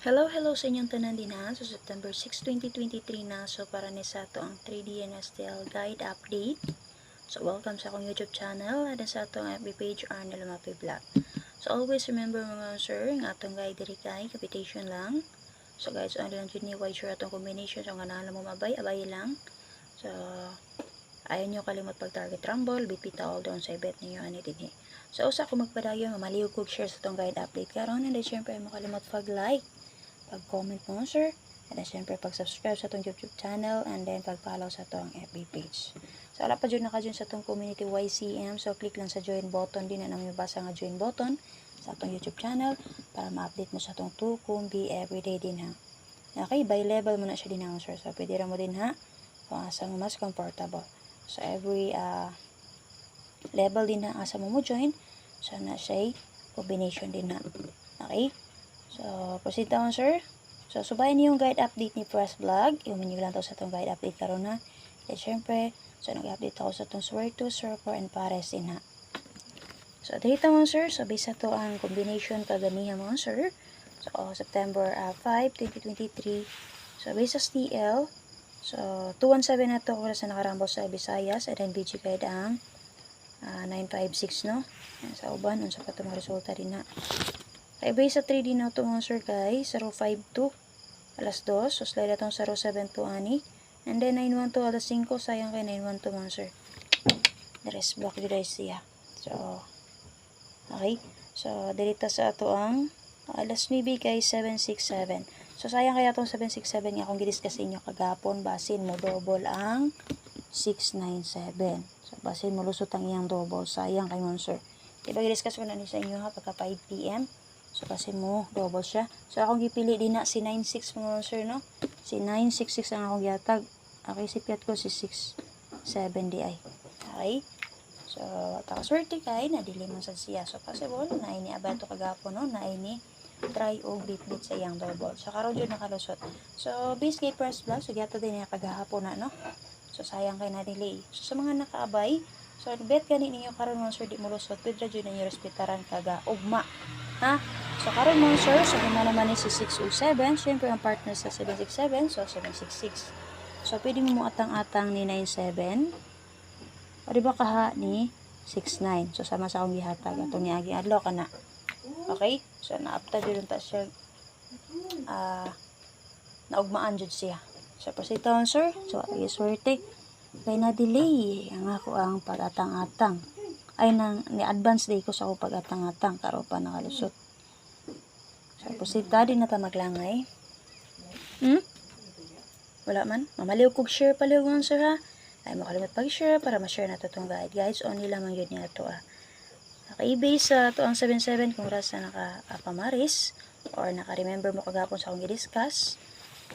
Hello, hello sa inyong tanan din ha. So, September 6, 2023 na. So, para ni sa to ang 3D NSTL guide update. So, welcome sa akong YouTube channel at sa atong FB page Arnel Mapi Vlog. So, always remember mga sir, ang atong guide diri kay capitation lang. So, guys, ano lang dyan ni white sure atong combination. So, nga naalam mo mabay, abay lang. So, ayaw nyo kalimot pag target rumble, bipita all down sa bet ninyo ani din So, usa ko magpadayo, mamaliw kog share sa itong guide update karon and then syempre mo kalimot pag like pag-comment mo, sir. And then, syempre, pag-subscribe sa itong YouTube channel and then pag-follow sa itong FB page. So, wala pa dyan naka-join sa itong community YCM. So, click lang sa join button din na nang basa nga join button sa itong YouTube channel para ma-update mo sa itong tukumbi everyday din ha. Okay, by level mo na siya din ha, sir. So, pwede mo din ha kung asa mo mas comfortable. So, every uh, level din ha asa mo mo join. So, na siya combination din ha. Okay? So, proceed taon, sir. So, subayin niyo yung guide update ni Press Vlog. Iumin niyo lang to sa itong guide update karon na. Then, syempre, so, nag-update ako sa itong Swear to, Surfer, and Pares din ha. So, dito mo, sir. So, base to ang combination kaganihan mo, sir. So, September uh, 5, 2023. So, base sa STL. So, 217 na to kung sa nakarambol sa Visayas. And then, BG guide ang uh, 956, no? Yan, sa uban, unsa pa ito mga resulta din na. Kay base sa 3D na ito mga sir guys, 052 alas 2, so slide itong 072 ani. And then 912 alas 5, sayang kay 912 mga sir. The rest block dito siya. So, okay. So, dilita sa ato ang alas 9 kay 767. So, sayang kaya itong 767 nga kung gidiscuss inyo kagapon, basin mo double ang 697. So, basin mo lusot ang iyang double. Sayang kay Monster. Diba gidiscuss ko na ni sa inyo ha, pagka 5 p.m. So, kasi mo, double siya. So, akong gipili din na si 96 mga sir, no? Si 966 ang akong gihatag. Okay, si Piat ko si 670 ay. Okay? So, takaswerte kay, nadili man sa siya. So, possible, na ini abato kagapon, no? Na ini try o bit-bit sa iyang double. So, karon yun nakalusot. So, base kay press plus, so, giyato din niya kagahapon na, no? So, sayang kay na delay. So, sa mga nakaabay, so, bet gani ninyo karon mga sir, di mo lusot, pwede dyan ninyo respetaran kaga ugma. Ha? So, karon mga sir, so, gina naman ni si 607, syempre ang partner sa 767, so, 766. So, pwede mo mo atang-atang ni 97, o di ba kaha ni 69. So, sama sa akong gihatag. Ito ni Aging Adlaw ka na. Okay? So, naapta dyan ta siya. Ah, naugmaan dyan siya. So, taon, sir. So, ay swerte. Kaya na-delay ang ako ang pag-atang-atang. Ay, nang, ni-advance day ko sa ako pag-atang-atang. Karo pa nakalusot. So, proceed ta. Di na ta maglangay. Hmm? Wala man. Mamaliw kog share paliw nga, sir, ha? Ay, makalimot pag-share para ma-share na to itong guide. Guys, only lamang yun niya ito, ah. Naka-base sa to ang 77 kung rasa naka-pamaris or naka-remember mo kagapon sa akong i-discuss.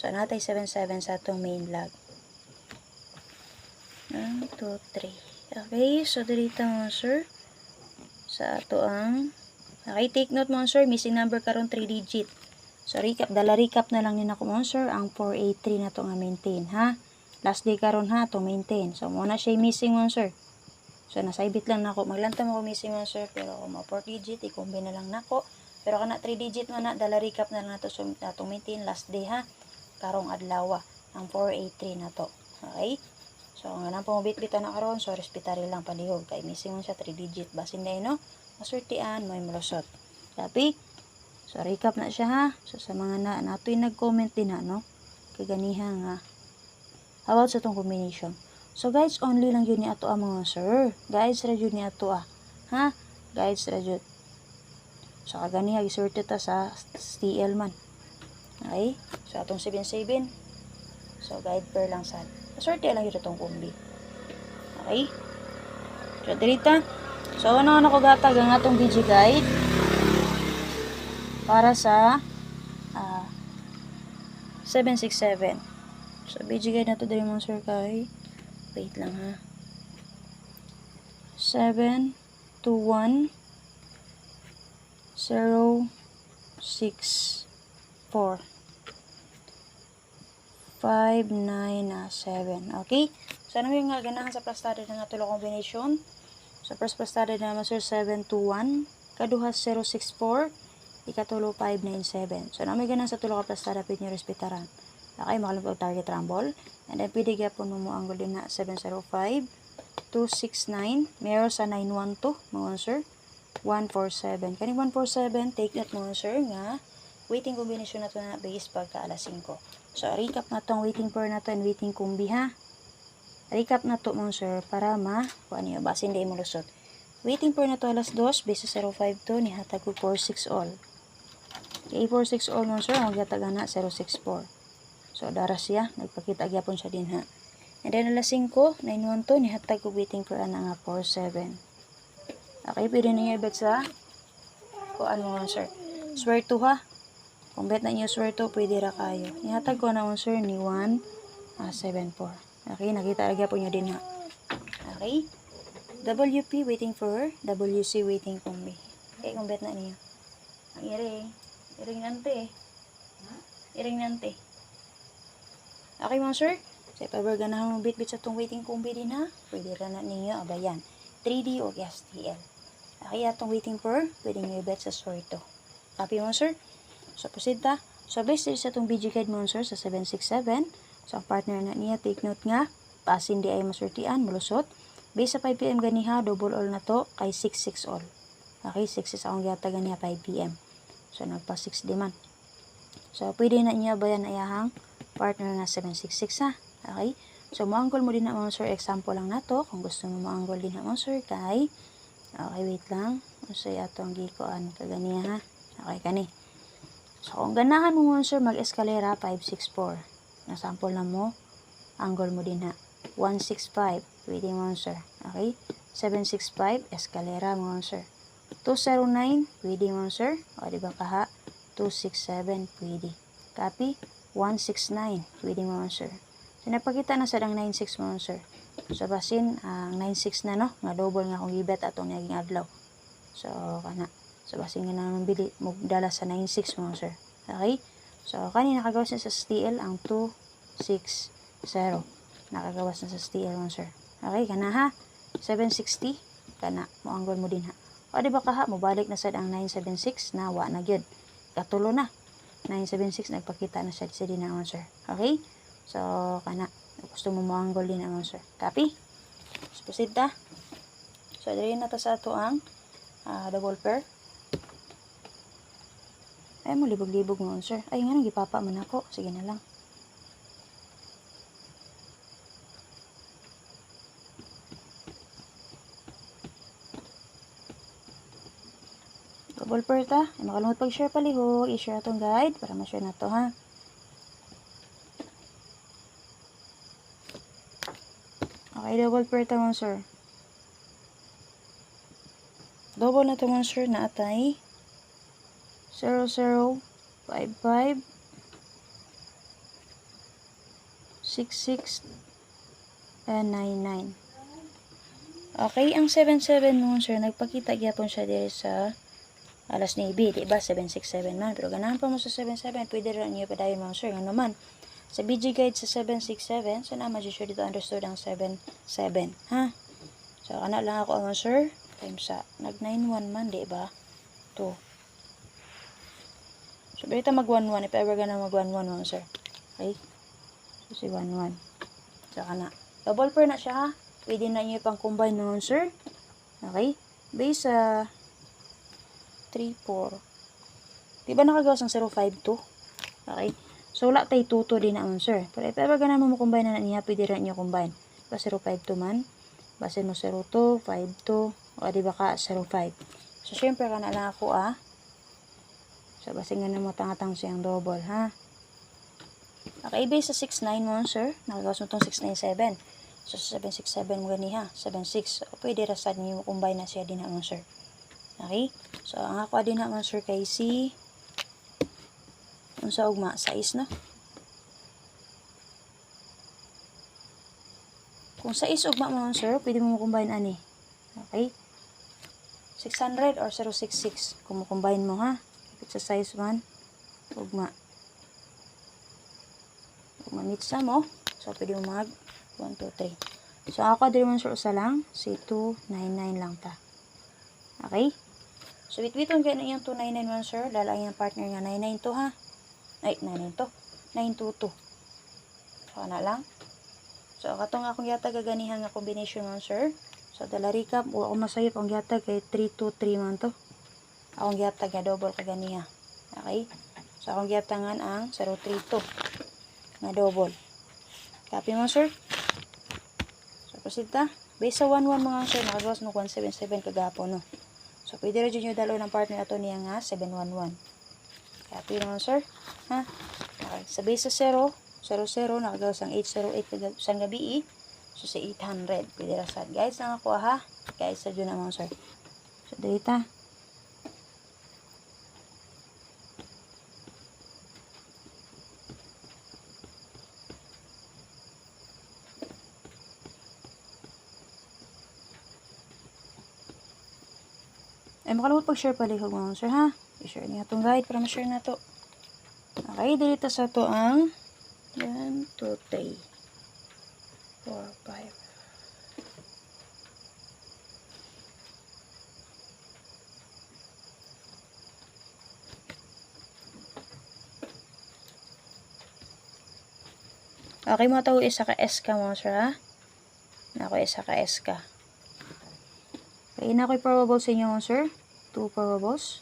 So, natay 77 sa itong main vlog. 1, 2, 3. Okay, so dito mo, sir. Sa ato ang Okay, take note mo, sir. Missing number karon 3 digit. So, recap. Dala recap na lang nila ko, sir. Ang 483 na to nga maintain, ha? Last day karon ha, to maintain. So, muna siya missing mo, sir. So, nasa ibit lang nako. Maglantam ako missing mo, sir. Pero kung mga 4 digit, i-combine na lang nako. Pero kana 3 digit man na, dala recap na lang na to. So, na to maintain last day, ha? Karong adlaw. Ang 483 na to. Okay? So, nga nang pumabit-bita na karon so, respetary lang palihog. Kay missing mo siya 3 digit. Basin na no? Masurtian, may malusot. Tapi, so, recap na siya, ha? So, sa mga na, nato'y nag-comment din, ha, no? Kaganiha nga. About sa itong combination. So, guys, only lang yun ni ato ang mga sir. Guys, ra yun ni ato ah. Ha? Guys, ra yun. So, kaganiha, isorted ta sa STL man. Okay? So, atong 77. So, guide per lang sa. Sorte lang yun itong kumbi. Okay? So, dirita. So, ano ano ko gatag ang atong BG guide para sa ah 767. So, BG guide na to dali mga sir kay. Wait lang ha. 7 to 1 0 6 4 5 9 na 7. Okay? So, ano yung ganahan sa plastado ng atulo combination? So, first plastado na naman sir 7 to 1. Kaduha 0 6 4. ikatulo 597. So, na may ganun sa tulo ka plus dapat nyo respetaran. Okay, makalimut og target rumble. And then, pwede gyapon mo mo angle din na 705, 269, meron sa 912, mga sir. 147. Kaning 147, take note mga sir nga, waiting combination na to na base pagka alas 5. So, recap na tong waiting pair na to and waiting kumbi ha. Recap na to mga sir para ma, kung ano yun, basin di mo lusot. Waiting pair na to alas 2, base sa 052, ni hatag ko 46 all. Kay 46 all mga sir, ang magyataga na 064. So, daras siya, nagpakita gyapon siya din ha. And then alas 5, 912, ni hatag ko waiting pair na nga 47. Okay, pwede na niyo i-bet sa kuan mo sir. Swear to ha. Kung bet na niyo swear to, pwede ra kayo. Ihatag ko na mo sir ni 1 ah, 74. Okay, nakita lagi po niyo din ha. Okay. WP waiting for WC waiting me. Okay, kung bet na niyo. Ang iri. Iring nante. Iring nante. Okay mga sir. Sa ever ganahan mo bit-bit sa tong waiting kumbi din ha. Pwede ra na ninyo abayan. 3D o STL. Okay, atong waiting for, pwede nyo i-bet sa store to. Copy mo, sir? So, proceed ta. So, based sa itong BG guide mo, sir, sa 767. So, partner na niya, take note nga, pasin di ay masurtian, malusot. Based sa 5pm ganiha, double all na to, kay 66 all. Okay, 6 is akong gata ganiha 5pm. So, nagpa 6 di man. So, pwede na niya bayan ayahang partner na 766 ha. Okay? So, maanggol mo din na mga sir. Example lang na to. Kung gusto mo maanggol din na mga sir, kay Okay, wait lang. Usay ato ang gikoan kaganiya ha. Okay, kani. So, kung ganahan mo mga sir, mag-eskalera 564. Na-sample na mo. Angle mo din ha. 165. Pwede mo sir. Okay? 765. Eskalera mo sir. 209. Pwede mo sir. O, diba ka ha? 267. Pwede. Copy? 169. Pwede mo sir. So, napakita na sa dang 96 mo sir. So, basin, ang 96 na, no? Nga double nga kung gibet atong naging adlaw. So, kana. So, basin nga naman bili, magdala sa 96 mo, sir. Okay? So, kanina nakagawas na sa STL ang 260. Nakagawas na sa STL mo, sir. Okay, kana ha? 760. Kana, moanggol mo din ha. O, di ba ka ha? Mubalik na sad ang 976 na wa na gyud. Katulo na. 976 nagpakita na siya sa dinangon, sir. Okay? So, kana gusto mo moanggol din naman sir copy so proceed ta so dali na ta sa ato ang uh, double pair ay mo libog-libog mo sir. Ay nga nang gipapa man ako. Sige na lang. Double pair ta. Ay makalungod pag share palihog i-share atong guide para ma-share na to ha? Okay, double pair ta mo, sir. Double na to mo, sir, na atay. 0055 66 and 99. Okay, ang 77 mo, sir, nagpakita gyapon siya diri sa alas 9, di ba? 767 man. Pero ganahan pa mo sa 77, pwede rin niyo pa dahil mo, sir. Ano man. Sa BG guide sa 767, so na ma-sure dito understood ang 77, ha? So, kana lang ako ang sir, times sa, nag-91 man, di ba? 2. So, dito mag-11, if ever gana mag-11 mo, sir. Okay? So, si 11. So, kana. Double pair na siya, ha? Pwede na niyo pang combine noon, sir. Okay? Base sa 3, 4. Di ba nakagawas ng 052? Okay? So, wala tayo tuto din na answer. Pero if ever ganun mo combine na niya, pwede rin niyo combine. Ba 052 man. Basin mo 02, 52, o di ba ka 05. So, syempre ka na ako ah. So, basin nga mo tangatang siyang double ha. Base sa 69 mo sir. Nakagawas mo itong 697. So, sa 767 mo gani ha. 76. So, pwede rasad niyo combine na siya din ha sir. Okay? So, ang ako din ha sir kay si unsa ugma sais no kung sais ugma mo sir pwede mo combine ani okay 600 or 066 kung mo combine mo ha kapit sa size 1 ugma ugma mitsa mo so pwede mo mag 1 2 3 so ako mo sir usa lang si 299 lang ta okay So, bitbiton kayo na iyang 2991, sir. Lalang yung partner nga 992, ha? Ay, 992. 922. So, na lang. So, katong akong yata gaganihan nga combination man, sir. So, dala recap. O ako masayop ang yata kay 323 man to. Akong yata nga double kaganiha. Okay? So, akong yata nga ang 032 nga double. Copy mo, sir? So, proceed ta. Base sa 1-1 mga sir, nakagawas no 177 kagapon, no? So, pwede rin yung dalaw ng partner ato niya nga 711. Copy mo, sir? Ha? Okay. Sa base sa 0, 00, nakagawas ang 808 kagab sa gabi, eh. So, sa 800. Pwede sa guys, ang ako, ha? Guys, sa dyan naman, sir. So, data. Ay, makalimot pag-share palihog mga sir, ha? I-share niya itong guide para ma-share na to. Okay, dito sa to ang 1, 2, 3, 4, 5. Okay, mga tao isa ka S ka mga sir, ha? Ako isa ka S ka. Okay, na ako'y probable sa inyo, sir. Two probables.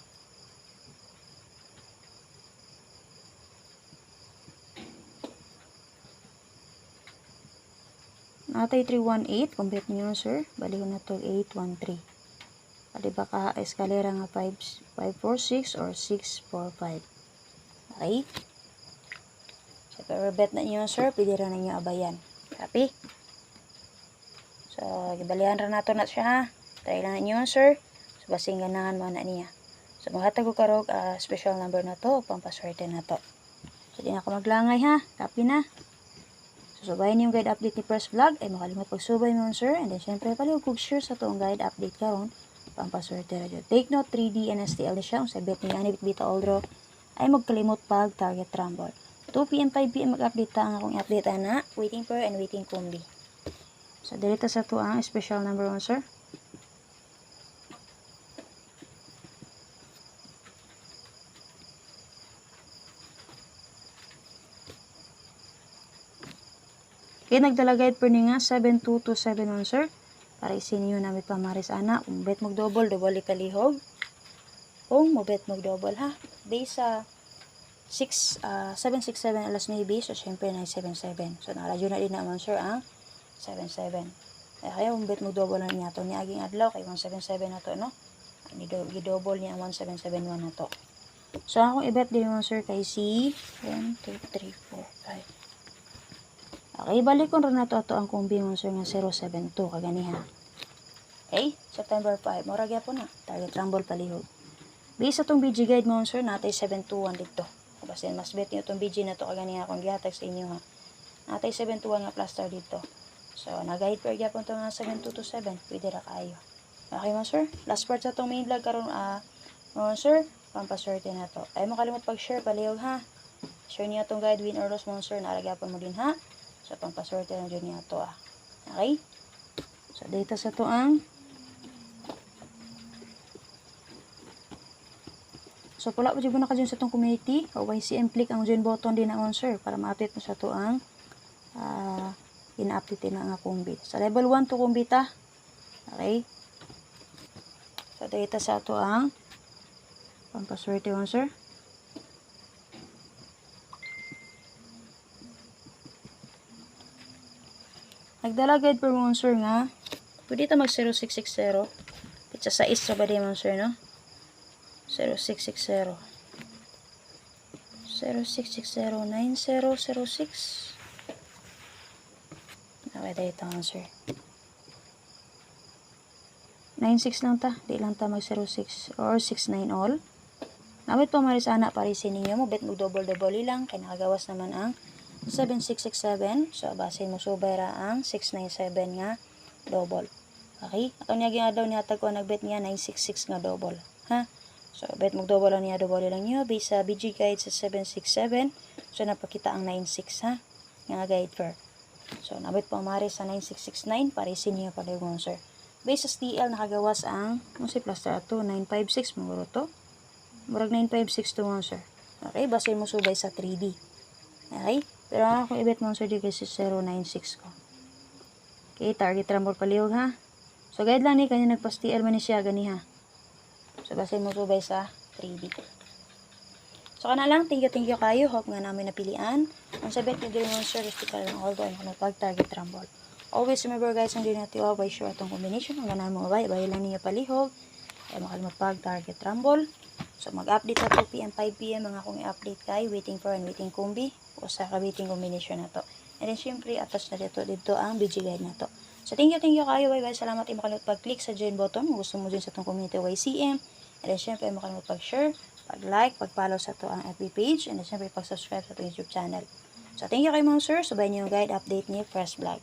Natay 318, compute niyo, sir. Baliho na to 813. Pwede ba ka eskalera nga 5, 546 or 645? Okay? So, pero bet na niyo, sir. Pwede na niyo abayan. Copy? So, gibalihan rin nato na siya, ha? Try lang niyo, sir. So, basing ganahan mo na niya. So, maghatag ko karog ah, special number na to, pampaswerte na to. So, di na ako maglangay, ha? Copy na. So, subayin yung guide update ni Press Vlog. Ay, makalimot pagsubay mo, sir. And then, syempre, palihog kog share sa toong guide update karon pampaswerte na dyan. Take note, 3D NSTL na siya. Kung sabit niya, anibit bita aldro, ay magkalimot pag target rumble. 2pm, 5pm mag-update ta ang akong update na waiting per and waiting combi. So, dito sa to ang special number 1, sir. Kaya nagdala guide per ni nga 72271 sir. Para isinyo namin pamaris ana. Kung bet mo double, double ikalihog. Kung mo bet double ha. Base sa 6, ah, 767 alas 9 so syempre na 77. So naradyo na din naman sir ang 77. Eh, kaya kung bet double na niya to. Ni aging adlaw kay 177 na to no. Ni double niya ang 1771 na to. So akong i-bet din mo sir kay C 1, 2, 3, 4, 5. Okay, balik ko na to ato ang kumbi mo sir nga 072 kaganiha. Okay, September 5. Mura po na. Target rumble palihog. Base sa tong BG guide mo sir, natay 721 dito. Kasi mas bet niyo tong BG na to kaganiha kung gihatag sa inyo ha. Natay 721 nga plaster dito. So, na-guide per gyapon to nga 7227. Pwede ra kaayo. Okay mo sir? Last part sa tong main vlog karon ah mo sir, pampaswerte na to. Ay mo kalimot pag-share palihog ha. Share niyo tong guide win or loss mo sir, nalagyapan mo din ha. So, pampaswerte na dyan niya to ah. Okay? So, dito sa to ang So, pula pa dyan na ka dyan sa itong community. YCM click ang dyan button din na sir para ma-update mo sa to ang uh, ina-update na nga kumbi. Sa level 1 to kumbi ta. Okay? So, dito sa to ang pampaswerte mo sir. Nagdala guide per monster nga. Pwede ta mag 0660. Pitsa sa is ba di monster no? 0660. 0660 9006. Okay, tayo ito monster. 96 lang ta. Di lang ta mag 06 or 69 all. Namit pa maris anak parisin ninyo mo. Bet mo double double lang. Kaya nakagawas naman ang 7667. So, base mo subay ang 697 nga double. Okay? Ato niya ginadaw niya tag ko nagbet niya 966 nga double. Ha? So, bet mo double niya double lang niyo. Base sa BG guide sa 767. So, napakita ang 96 ha? Nga guide per. So, nabit pa mari sa 9669. Parisin niyo pa sir. base sa STL nakagawas ang ano si plaster ato 956 mo to murag 956 to sir okay base mo subay sa 3D okay pero ang akong ibet mo sir kasi 096 ko okay target ramor palihog ha so guide lang ni kanya nagpa STL man ni siya gani ha so base mo subay sa 3D So, kana lang, thank you, thank you kayo. Hope nga namin napilian. Ang sabit ni Dream Monster, Rustical ng Aldo, ay pag-target rumble. Always remember guys, hindi natin away sure itong combination. Ang ganaan mo away, bayo lang niya palihog. Ay makal magpag-target rumble. So, mag-update sa 2pm, 5pm, mga kong i-update kay waiting for and waiting kumbi o sa ka-waiting combination na to. And then, syempre, attach na dito, dito ang BG guide na to. So, thank you, thank you kayo. Bye-bye. Salamat. Ay makalimut pag-click sa join button. Kung gusto mo dyan sa itong community YCM. And then, syempre, makalimut pag-share, pag-like, pag-follow sa to ang FB page. And then, syempre, pag-subscribe sa itong YouTube channel. So, thank you kay mga sir. Subayin niyo yung guide update ni Fresh Vlog.